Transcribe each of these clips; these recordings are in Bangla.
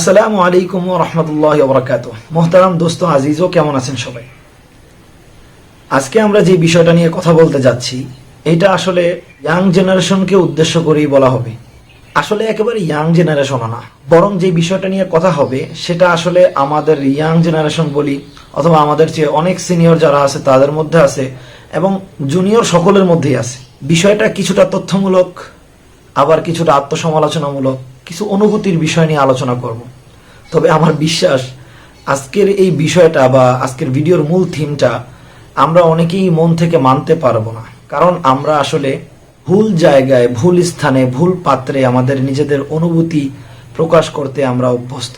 আসসালামু আলাইকুম রহমতুল্লাহ বরকাত মোহতারাম দোস্ত, আজিজও কেমন আছেন সবাই? আজকে আমরা যে বিষয়টা নিয়ে কথা বলতে যাচ্ছি, এটা আসলে ইয়াং জেনারেশনকে উদ্দেশ্য করেই বলা হবে। আসলে একেবারে ইয়াং জেনারেশন না, বরং যে বিষয়টা নিয়ে কথা হবে, সেটা আসলে আমাদের ইয়াং জেনারেশন বলি, অথবা আমাদের চেয়ে অনেক সিনিয়র যারা আছে, তাদের মধ্যে আছে, এবং জুনিয়র সকলের মধ্যেই আছে। বিষয়টা কিছুটা তথ্যমূলক, আবার কিছুটা আত্মসমালোচনামূলক কিছু অনুভূতির বিষয় নিয়ে আলোচনা করব। তবে আমার বিশ্বাস, আজকের এই বিষয়টা বা আজকের ভিডিওর মূল থিমটা আমরা অনেকেই মন থেকে মানতে পারব না। কারণ আমরা আসলে ভুল জায়গায়, ভুল স্থানে, ভুল পাত্রে আমাদের নিজেদের অনুভূতি প্রকাশ করতে আমরা অভ্যস্ত।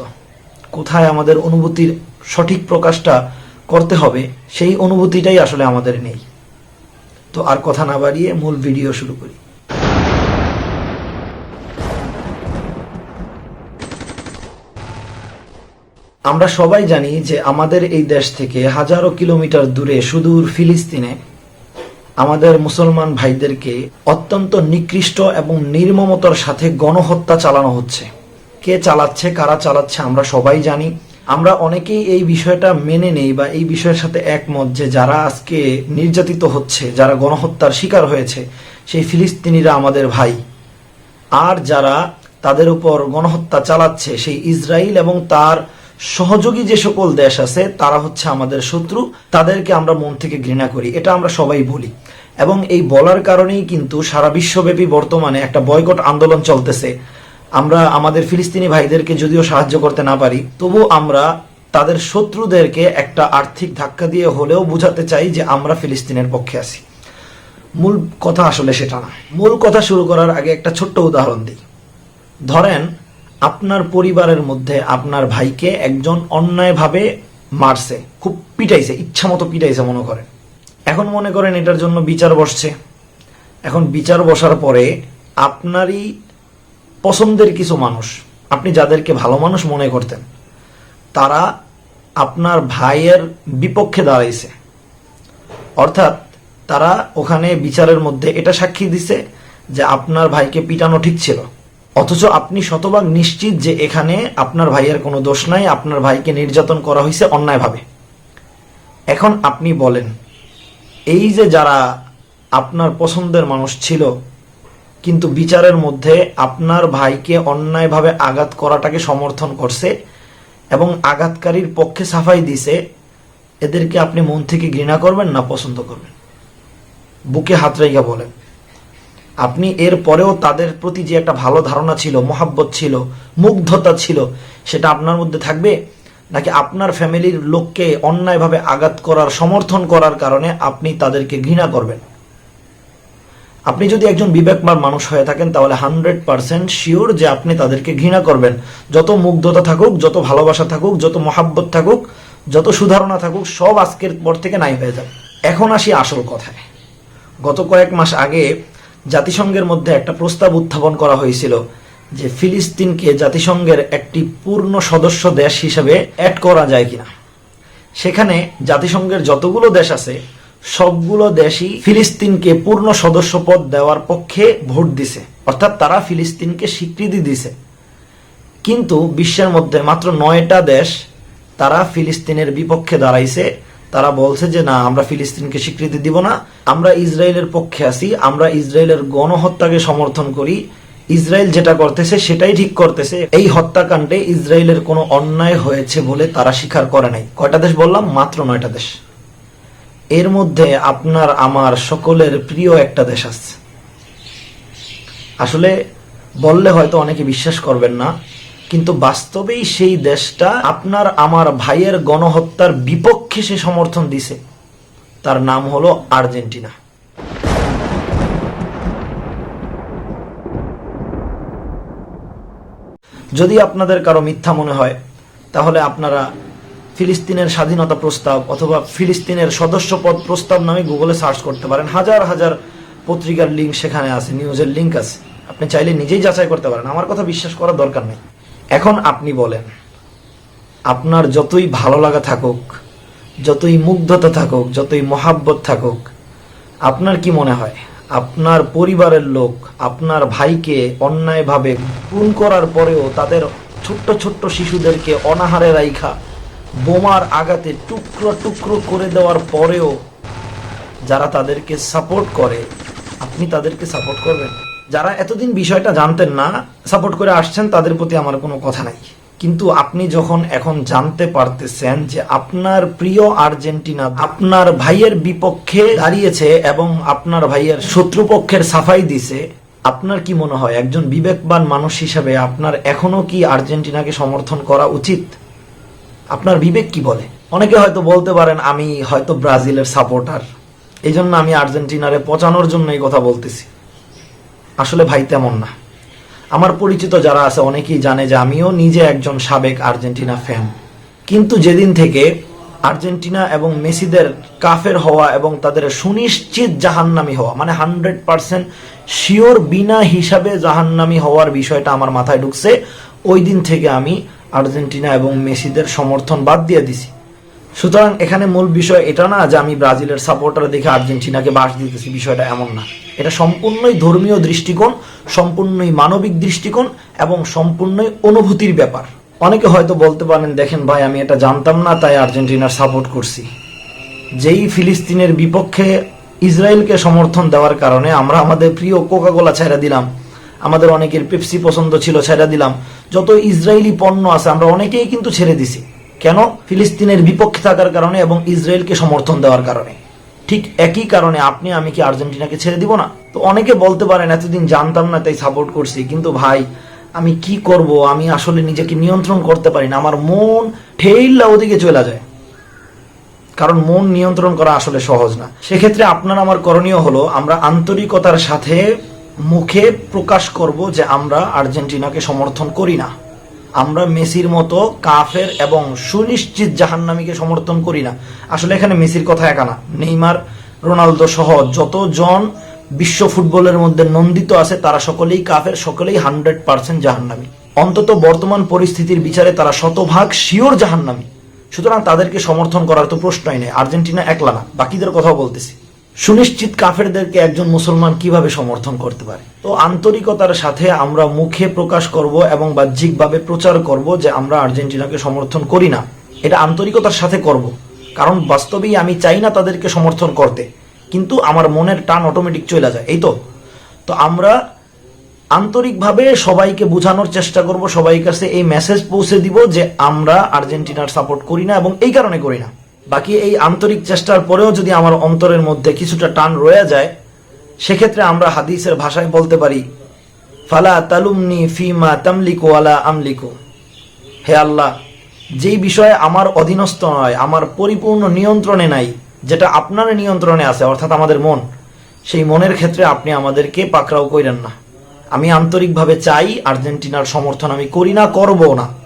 কোথায় আমাদের অনুভূতির সঠিক প্রকাশটা করতে হবে, সেই অনুভূতিটাই আসলে আমাদের নেই। তো আর কথা না বাড়িয়ে মূল ভিডিও শুরু করি। আমরা সবাই জানি যে আমাদের এই দেশ থেকে হাজারো কিলোমিটার দূরে সুদূর ফিলিস্তিনে আমাদের মুসলমান ভাইদেরকে অত্যন্ত নিকৃষ্ট এবং নির্মমতার সাথে গণহত্যা চালানো হচ্ছে। কে চালাচ্ছে, কারা চালাচ্ছে আমরা সবাই জানি। আমরা অনেকেই এই বিষয়টা মেনে নেই বা এই বিষয়ের সাথে একমত যে যারা আজকে নির্যাতিত হচ্ছে, যারা গণহত্যার শিকার হয়েছে, সেই ফিলিস্তিনিরা আমাদের ভাই। আর যারা তাদের উপর গণহত্যা চালাচ্ছে, সেই ইসরায়েল এবং তার সহযোগী যে সকল দেশ আছে, তারা হচ্ছে আমাদের শত্রু, তাদেরকে আমরা মন থেকে ঘৃণা করি। এটা আমরা সবাই বলি এবং এই বলার কারণেই কিন্তু সারা বিশ্বব্যাপী বর্তমানে একটা বয়কট আন্দোলন চলতেছে। আমরা আমাদের ফিলিস্তিনি ভাইদেরকে যদিও সাহায্য করতে না পারি, তবু আমরা তাদের শত্রুদেরকে একটা আর্থিক ধাক্কা দিয়ে হলেও বুঝাতে চাই যে আমরা ফিলিস্তিনের পক্ষে আছি। মূল কথা আসলে সেটা না। মূল কথা শুরু করার আগে একটা ছোট্ট উদাহরণ দিই। ধরেন আপনার পরিবারের মধ্যে আপনার ভাইকে একজন অন্যায়ভাবে মারছে, খুব পিটাইছে, ইচ্ছা মতো পিটাইছে মনে করেন। এখন মনে করেন এটার জন্য বিচার বসছে। এখন বিচার বসার পরে আপনারই পছন্দের কিছু মানুষ, আপনি যাদেরকে ভালো মানুষ মনে করতেন, তারা আপনার ভাইয়ের বিপক্ষে দাঁড়াইছে। অর্থাৎ তারা ওখানে বিচারের মধ্যে এটা সাক্ষী দিছে যে আপনার ভাইকে পিটানো ঠিক ছিল। অথচ আপনি শতভাগ নিশ্চিত যে এখানে আপনার ভাইয়ের কোনো দোষ নাই, আপনার ভাইকে নির্যাতন করা হয়েছে অন্যায়ভাবে। এখন আপনি বলেন, এই যে যারা আপনার পছন্দের মানুষ ছিল, কিন্তু বিচারের মধ্যে আপনার ভাইকে অন্যায়ভাবে আঘাত করাটাকে সমর্থন করছে এবং আঘাতকারীর পক্ষে সাফাই দিছে, এদেরকে আপনি মন থেকে ঘৃণা করবেন না পছন্দ করবেন? বুকে হাত রেখে বলেন। আপনি এর পরেও তাদের প্রতি যে একটা ভালো ধারণা ছিল, মহাব্বত ছিল, মুগ্ধতা ছিল, সেটা আপনার মধ্যে থাকবে? নাকি আপনার ফ্যামিলির লোককে অন্যায়ভাবে আঘাত করার, সমর্থন করার কারণে আপনি তাদেরকে ঘৃণা করবেন? আপনি যদি একজন বিবেকমান মানুষ হয়ে থাকেন, তাহলে হান্ড্রেড পার্সেন্ট শিওর যে আপনি তাদেরকে ঘৃণা করবেন। যত মুগ্ধতা থাকুক, যত ভালোবাসা থাকুক, যত মহাব্বত থাকুক, যত সুধারণা থাকুক, সব আজকের পর থেকে নাই হয়ে যাবে। এখন আসি আসল কথায়। গত কয়েক মাস আগে জাতিসংঘের মধ্যে একটা প্রস্তাব উত্থাপন করা হয়েছিল যে ফিলিস্তিনকে জাতিসংঘের একটি পূর্ণ সদস্য দেশ হিসেবে অ্যাড করা যায় কিনা। সেখানে জাতিসংঘের যতগুলো দেশ আছে, সবগুলো দেশই ফিলিস্তিনকে পূর্ণ সদস্য পদ দেওয়ার পক্ষে ভোট দিছে। অর্থাৎ তারা ফিলিস্তিনকে স্বীকৃতি দিছে। কিন্তু বিশ্বের মধ্যে মাত্র নয়টা দেশ তারা ফিলিস্তিনের বিপক্ষে দাঁড়াইছে তারা বলছে যে, না, আমরা ফিলিস্তিনকে স্বীকৃতি দিব না। আমরা ইসরায়েলের পক্ষে আছি। আমরা ইসরায়েলের গণহত্যাকে সমর্থন করি। ইসরায়েল যেটা করতেছে, সেটাই ঠিক করতেছে। এই হত্যাকাণ্ডে ইসরায়েলের কোনো অন্যায় হয়েছে বলে তারা স্বীকার করে নাই। কয়টা দেশ বললাম? মাত্র নয়টা দেশ। এর মধ্যে আপনার, আমার সকলের প্রিয় একটা দেশ আছে। আসলে বললে হয়তো অনেকে বিশ্বাস করবেন না। কিন্তু বাস্তবেই সেই দেশটা আপনার আমার ভাইয়ের গণহত্যার বিপক্ষে সে সমর্থন দিছে। তার নাম হলো আর্জেন্টিনা। যদি আপনাদের কারও মিথ্যা মনে হয়, তাহলে আপনারা ফিলিস্তিনের স্বাধীনতা প্রস্তাব অথবা ফিলিস্তিনের সদস্যপদ প্রস্তাব নামে গুগলে সার্চ করতে পারেন। হাজার হাজার পত্রিকার লিঙ্ক সেখানে আছে, নিউজের লিঙ্ক আছে। আপনি চাইলে নিজেই যাচাই করতে পারেন। আমার কথা বিশ্বাস করার দরকার নেই। এখন আপনি বলেন, আপনার যতই ভালো লাগা থাকুক, যতই মুগ্ধতা থাকুক, যতই মহাব্বত থাকুক, আপনার কি মনে হয়? আপনার পরিবারের লোক, আপনার ভাইকে অন্যায়ভাবে খুন করার পরেও তাদের ছোট্ট ছোট্ট শিশুদেরকে অনাহারে রাইখা, বোমার আঘাতে টুকরো টুকরো করে দেওয়ার পরেও যারা তাদেরকে সাপোর্ট করে, আপনি তাদেরকে সাপোর্ট করবেন? যারা এতদিন বিষয়টা জানতেন না সাপোর্ট করে আসছেন, তাদের প্রতি আমার কোনো কথা নাই। কিন্তু আপনি যখন এখন জানতে পারতেছেন যে আপনার প্রিয় আর্জেন্টিনা আপনার ভাইয়ের বিপক্ষে দাঁড়িয়েছে এবং আপনার ভাইয়ের শত্রুপক্ষের সাফাই দিছে, আপনার কি মনে হয় একজন বিবেকবান মানুষ হিসেবে আপনার এখনও কি আর্জেন্টিনাকে সমর্থন করা উচিত? আপনার বিবেক কি বলে? অনেকে হয়তো বলতে পারেন, আমি হয়তো ব্রাজিলের সাপোর্টার এই জন্য আমি আর্জেন্টিনারে পচানোর জন্য এই কথা বলতেছি। আসলে ভাই তেমন না। আমার পরিচিত যারা আছে, অনেকেই জানে যে আমিও নিজে একজন সাবেক আর্জেন্টিনা ফ্যান। কিন্তু যেদিন থেকে আর্জেন্টিনা এবং মেসিদের কাফের হওয়া এবং তাদের সুনিশ্চিত জাহান্নামি হওয়া মানে হান্ড্রেড পার্সেন্ট শিওর বিনা হিসাবে জাহান্নামি হওয়ার বিষয়টা আমার মাথায় ঢুকছে, ওই দিন থেকে আমি আর্জেন্টিনা এবং মেসিদের সমর্থন বাদ দিয়ে দিছি। সুতরাং এখানে মূল বিষয় এটা না যে আমি ব্রাজিলের সাপোর্টার দেখে আর্জেন্টিনাকে বাস দিতেছি, বিষয়টা এমন না। এটা সম্পূর্ণই ধর্মীয় দৃষ্টিকোণ, সম্পূর্ণই মানবিক দৃষ্টিকোণ এবং সম্পূর্ণই অনুভূতির ব্যাপার। অনেকে হয়তো বলতে পারেন, দেখেন ভাই, আমি এটা জানতাম না, তাই আর্জেন্টিনার সাপোর্ট করছি। যেই ফিলিস্তিনের বিপক্ষে ইসরায়েলকে সমর্থন দেওয়ার কারণে আমরা আমাদের প্রিয় কোকাকোলা ছেড়ে দিলাম, আমাদের অনেকের পেপসি পছন্দ ছিল, ছেড়ে দিলাম। যত ইসরায়েলি পণ্য আছে, আমরা অনেকেই কিন্তু ছেড়ে দিছি। কেন? ফিলিস্তিনের বিপক্ষে থাকার কারণে এবং ইসরায়েলকে সমর্থন দেওয়ার কারণে। ঠিক একই কারণে আপনি, আমি কি আর্জেন্টিনাকে ছেড়ে দিব না? তো অনেকে বলতে পারেন, এতদিন জানতাম না, তাই সাপোর্ট করছি। কিন্তু ভাই, আমি কি করব? আমি আসলে নিজেকে নিয়ন্ত্রণ করতে পারি না। আমার মন ঠেইল্লা ওদিকে চলে যায়। কারণ মন নিয়ন্ত্রণ করা আসলে সহজ না। সেক্ষেত্রে আপনার আমার করণীয় হলো, আমরা আন্তরিকতার সাথে মুখে প্রকাশ করব যে আমরা আর্জেন্টিনাকে সমর্থন করি না। আমরা মেসির মতো কাফের এবং সুনিশ্চিত জাহান্নামীকে সমর্থন করি না। আসলে এখানে মেসির কথা একা না। নেইমার, রোনালদো সহ যতজন বিশ্ব ফুটবলের মধ্যে নন্দিত আছে, তারা সকলেই কাফের, সকলেই হান্ড্রেড পার্সেন্ট জাহান্নামী। অন্তত বর্তমান পরিস্থিতির বিচারে তারা শতভাগ শিওর জাহান্নামী। সুতরাং তাদেরকে সমর্থন করার তো প্রশ্নই নেই। আর্জেন্টিনা একলা না। বাকিদের কথাও বলতেছি। সুনিশ্চিত কাফেরদেরকে একজন মুসলমান কীভাবে সমর্থন করতে পারে? তো আন্তরিকতার সাথে আমরা মুখে প্রকাশ করব এবং বাহ্যিকভাবে প্রচার করব যে আমরা আর্জেন্টিনাকে সমর্থন করি না। এটা আন্তরিকতার সাথে করব। কারণ বাস্তবেই আমি চাই না তাদেরকে সমর্থন করতে। কিন্তু আমার মনের টান অটোমেটিক চলে যায়। এই তো? তো আমরা আন্তরিকভাবে সবাইকে বোঝানোর চেষ্টা করব সবাই কাছে এই মেসেজ পৌঁছে দিব যে আমরা আর্জেন্টিনার সাপোর্ট করি না এবং এই কারণে করি না। বাকি এই আন্তরিক চেষ্টার পরেও যদি আমার অন্তরের মধ্যে কিছুটা টান রয়ে যায়, সেক্ষেত্রে আমরা হাদিসের ভাষায় বলতে পারি, ফালা তালুমনি ফিমা তামলিকু আলা আমলিকু। হে আল্লাহ, যেই বিষয়ে আমার অধীনস্থ নয়, আমার পরিপূর্ণ নিয়ন্ত্রণে নাই, যেটা আপনার নিয়ন্ত্রণে আছে, অর্থাৎ আমাদের মন, সেই মনের ক্ষেত্রে আপনি আমাদেরকে পাকড়াও কইরেন না। আমি আন্তরিকভাবে চাই আর্জেন্টিনার সমর্থন আমি করি না করব না।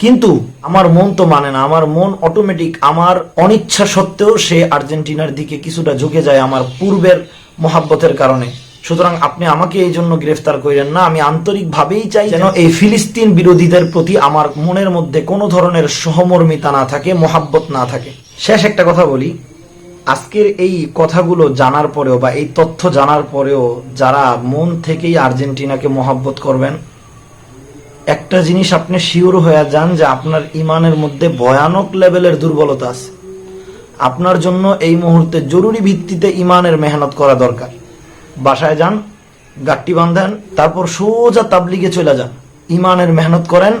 কিন্তু আমার মন তো মানে না, আমার মন অটোমেটিক আমার অনিচ্ছা সত্ত্বেও সে আর্জেন্টিনার দিকে কিছুটা ঝুঁকে যায় আমার পূর্বের মহাব্বতের কারণে। সুতরাং আপনি আমাকে এই জন্য গ্রেফতার করেন না, আমি আন্তরিকভাবেই চাই যেন এই ফিলিস্তিন বিরোধীদের প্রতি আমার মনের মধ্যে কোনো ধরনের সহমর্মিতা না থাকে, মহাব্বত না থাকে। শেষ একটা কথা বলি, আজকের এই কথাগুলো জানার পরেও বা এই তথ্য জানার পরেও যারা মন থেকেই আর্জেন্টিনাকে মহাব্বত করবেন একটা জিনিস আপনি শিওর হয়ে যান যে আপনার ইমানের মধ্যে ভয়ানক লেভেলের দুর্বলতা আছে। আপনার জন্য এই মুহূর্তে জরুরি ভিত্তিতে ইমানের মেহনত করা দরকার। বাসায় যান, গাট্টি বাঁধেন, তারপর সোজা তাবলিগে চলে যান। ইমানের মেহনত করেন,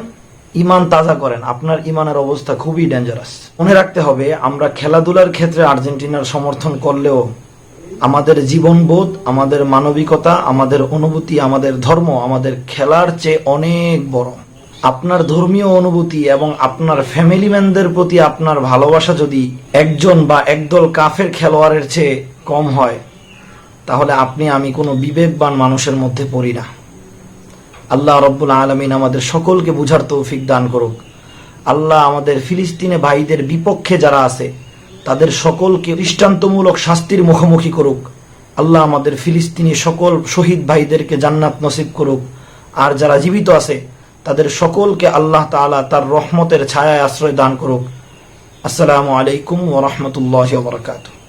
ইমান তাজা করেন। আপনার ইমানের অবস্থা খুবই ডেঞ্জারাস মনে রাখতে হবে, আমরা খেলাধুলার ক্ষেত্রে আর্জেন্টিনার সমর্থন করলেও আমাদের জীবনবোধ, আমাদের মানবিকতা, আমাদের অনুভূতি, আমাদের ধর্ম, আমাদের খেলার চেয়ে অনেক বড়। আপনার ধর্মীয় অনুভূতি এবং আপনার ফ্যামিলি ম্যানদের প্রতি আপনার ভালোবাসা যদি একজন বা একদল কাফের খেলোয়াড়ের চেয়ে কম হয়, তাহলে আপনি, আমি কোনো বিবেকবান মানুষের মধ্যে পড়ি না। আল্লাহ রব্বুল আলমিন আমাদের সকলকে বুঝার তৌফিক দান করুক। আল্লাহ আমাদের ফিলিস্তিনে ভাইদের বিপক্ষে যারা আছে তাদের সকলকে দৃষ্টান্তমূলক শাস্তির মুখোমুখি করুক। আল্লাহ আমাদের ফিলিস্তিনি সকল শহীদ ভাইদেরকে জান্নাত নসিব করুক। আর যারা জীবিত আছে, তাদের সকলকে আল্লাহ তালা তার রহমতের ছায়ায় আশ্রয় দান করুক। আসসালামু আলাইকুম ওরহমতুল্লাহ বরকাতুহ।